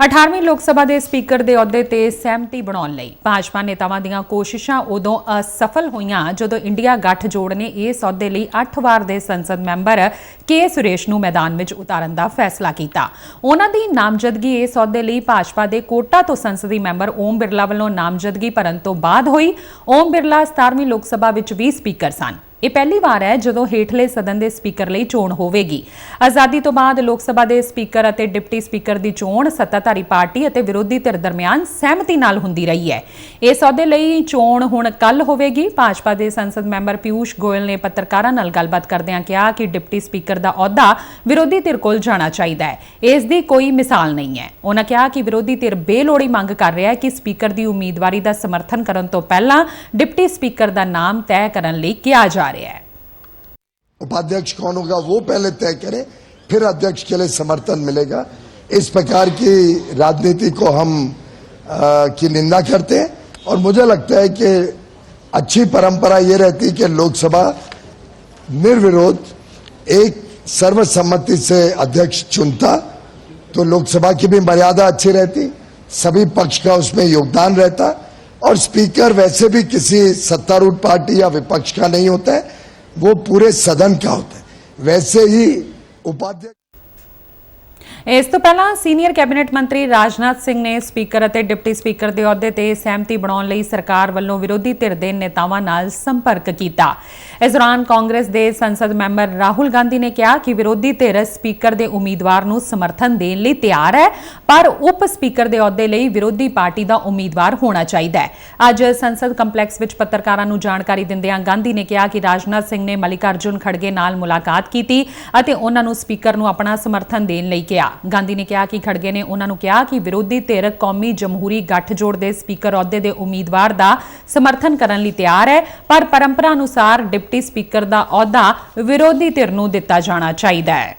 18ਵੀਂ ਲੋਕ ਸਭਾ ਦੇ ਸਪੀਕਰ ਦੇ ਅਹੁਦੇ ਤੇ ਸਹਿਮਤੀ ਬਣਾਉਣ ਲਈ ਭਾਜਪਾ ਨੇਤਾਵਾਂ ਦੀਆਂ ਕੋਸ਼ਿਸ਼ਾਂ ਉਦੋਂ ਅਸਫਲ ਹੋਈਆਂ ਜਦੋਂ ਇੰਡੀਆ ਗੱਠਜੋੜ ਨੇ ਇਸ ਅਹੁਦੇ ਲਈ 8 ਵਾਰ ਦੇ ਸੰਸਦ ਮੈਂਬਰ ਕੇ ਸੁਰੇਸ਼ ਨੂੰ ਮੈਦਾਨ ਵਿੱਚ ਉਤਾਰਨ ਦਾ ਫੈਸਲਾ ਕੀਤਾ। ਉਹਨਾਂ ਦੀ ਨਾਮਜ਼ਦਗੀ ਇਸ ਅਹੁਦੇ ਲਈ ਭਾਜਪਾ ਦੇ ਕੋਟਾ ਤੋਂ ਸੰਸਦੀ ਮੈਂਬਰ ਓਮ ਬਿਰਲਾ ਵੱਲੋਂ ਨਾਮਜ਼ਦਗੀ ਭਰਨ ਤੋਂ ਬਾਅਦ ਹੋਈ। ਓਮ ਬਿਰਲਾ 17ਵੀਂ ਲੋਕ ਸਭਾ ਵਿੱਚ ਵੀ ਸਪੀਕਰ ਸਨ। ਇਹ ਪਹਿਲੀ ਵਾਰ ਹੈ ਜਦੋਂ ਹੇਠਲੇ ਸਦਨ ਦੇ ਸਪੀਕਰ ਲਈ ਚੋਣ ਹੋਵੇਗੀ। ਆਜ਼ਾਦੀ ਤੋਂ ਬਾਅਦ ਲੋਕ ਸਭਾ ਦੇ ਸਪੀਕਰ ਅਤੇ ਡਿਪਟੀ ਸਪੀਕਰ ਦੀ ਚੋਣ ਸੱਤਾਧਾਰੀ ਪਾਰਟੀ ਅਤੇ ਵਿਰੋਧੀ ਧਿਰ ਦਰਮਿਆਨ ਸਹਿਮਤੀ ਨਾਲ ਹੁੰਦੀ ਰਹੀ ਹੈ। ਇਸ ਅਹੁਦੇ ਲਈ ਚੋਣ ਹੁਣ ਕੱਲ ਹੋਵੇਗੀ। ਭਾਜਪਾ ਦੇ ਸੰਸਦ ਮੈਂਬਰ ਪਿਊਸ਼ ਗੋਇਲ ਨੇ ਪੱਤਰਕਾਰਾਂ ਨਾਲ ਗੱਲਬਾਤ ਕਰਦਿਆਂ ਕਿਹਾ ਕਿ ਡਿਪਟੀ ਸਪੀਕਰ ਦਾ ਅਹੁਦਾ ਵਿਰੋਧੀ ਧਿਰ ਕੋਲ ਜਾਣਾ ਚਾਹੀਦਾ ਹੈ। ਇਸ ਦੀ ਕੋਈ ਮਿਸਾਲ ਨਹੀਂ ਹੈ। ਉਹਨਾਂ ਕਿਹਾ ਕਿ ਵਿਰੋਧੀ ਧਿਰ ਬੇਲੋੜੀ ਮੰਗ ਕਰ ਰਿਹਾ ਹੈ ਕਿ ਸਪੀਕਰ ਦੀ ਉਮੀਦਵਾਰੀ ਦਾ ਸਮਰਥਨ ਕਰਨ ਤੋਂ ਪਹਿਲਾਂ ਡਿਪਟੀ ਸਪੀਕਰ ਦਾ ਨਾਮ ਤੈਅ ਕਰਨ ਲਈ ਕਿਹਾ ਜਾ कार्य है। उपाध्यक्ष कौन होगा वो पहले तय करें फिर अध्यक्ष के लिए समर्थन मिलेगा। इस प्रकार की राजनीति को हम आ, की निंदा करते हैं और मुझे लगता है कि अच्छी परंपरा ये रहती कि लोकसभा निर्विरोध एक सर्वसम्मति से अध्यक्ष चुनता तो लोकसभा की भी मर्यादा अच्छी रहती सभी पक्ष का उसमें योगदान रहता और स्पीकर वैसे भी किसी सत्तारूढ़ पार्टी या विपक्ष का नहीं होता है वो पूरे सदन का होता है वैसे ही उपाध्यक्ष ਇਸ ਤੋਂ ਪਹਿਲਾਂ ਸੀਨੀਅਰ ਕੈਬਨਿਟ ਮੰਤਰੀ ਰਾਜਨਾਥ ਸਿੰਘ ਨੇ ਸਪੀਕਰ ਅਤੇ ਡਿਪਟੀ ਸਪੀਕਰ ਦੇ ਅਹੁਦੇ ਤੇ ਸਹਿਮਤੀ ਬਣਾਉਣ ਲਈ ਸਰਕਾਰ ਵੱਲੋਂ ਵਿਰੋਧੀ ਧਿਰ ਦੇ ਨੇਤਾਵਾਂ ਨਾਲ ਸੰਪਰਕ ਕੀਤਾ। ਇਸ ਦੌਰਾਨ ਕਾਂਗਰਸ ਦੇ ਸੰਸਦ ਮੈਂਬਰ ਰਾਹੁਲ ਗਾਂਧੀ ਨੇ ਕਿਹਾ ਕਿ ਵਿਰੋਧੀ ਧਿਰ ਸਪੀਕਰ ਦੇ ਉਮੀਦਵਾਰ ਨੂੰ ਸਮਰਥਨ ਦੇਣ ਲਈ ਤਿਆਰ ਹੈ, ਪਰ ਉਪ ਸਪੀਕਰ ਦੇ ਅਹੁਦੇ ਲਈ ਵਿਰੋਧੀ ਪਾਰਟੀ ਦਾ ਉਮੀਦਵਾਰ ਹੋਣਾ ਚਾਹੀਦਾ ਹੈ। ਅੱਜ ਸੰਸਦ ਕੰਪਲੈਕਸ ਵਿੱਚ ਪੱਤਰਕਾਰਾਂ ਨੂੰ ਜਾਣਕਾਰੀ ਦਿੰਦਿਆਂ ਗਾਂਧੀ ਨੇ ਕਿਹਾ ਕਿ ਰਾਜਨਾਥ ਸਿੰਘ ਨੇ ਮਲਿਕਾਰਜੁਨ ਖੜਗੇ ਨਾਲ ਮੁਲਾਕਾਤ ਕੀਤੀ ਅਤੇ ਉਹਨਾਂ ਨੂੰ ਸਪੀਕਰ ਨੂੰ ਆਪਣਾ ਸਮਰਥਨ ਦੇਣ ਲਈ ਕਿਹਾ। ਗਾਂਧੀ ਨੇ ਕਿਹਾ ਕਿ ਖੜਗੇ ਨੇ ਉਹਨਾਂ ਨੂੰ ਕਿਹਾ ਕਿ ਵਿਰੋਧੀ ਧਿਰ ਕੌਮੀ ਜਮਹੂਰੀ ਗੱਠਜੋੜ ਦੇ ਸਪੀਕਰ ਅਹੁਦੇ ਦੇ ਉਮੀਦਵਾਰ ਦਾ ਸਮਰਥਨ ਕਰਨ ਲਈ ਤਿਆਰ ਹੈ, ਪਰ ਪਰੰਪਰਾ ਅਨੁਸਾਰ ਡਿਪਟੀ ਸਪੀਕਰ ਦਾ ਅਹੁਦਾ ਵਿਰੋਧੀ ਧਿਰ ਨੂੰ ਦਿੱਤਾ ਜਾਣਾ ਚਾਹੀਦਾ ਹੈ।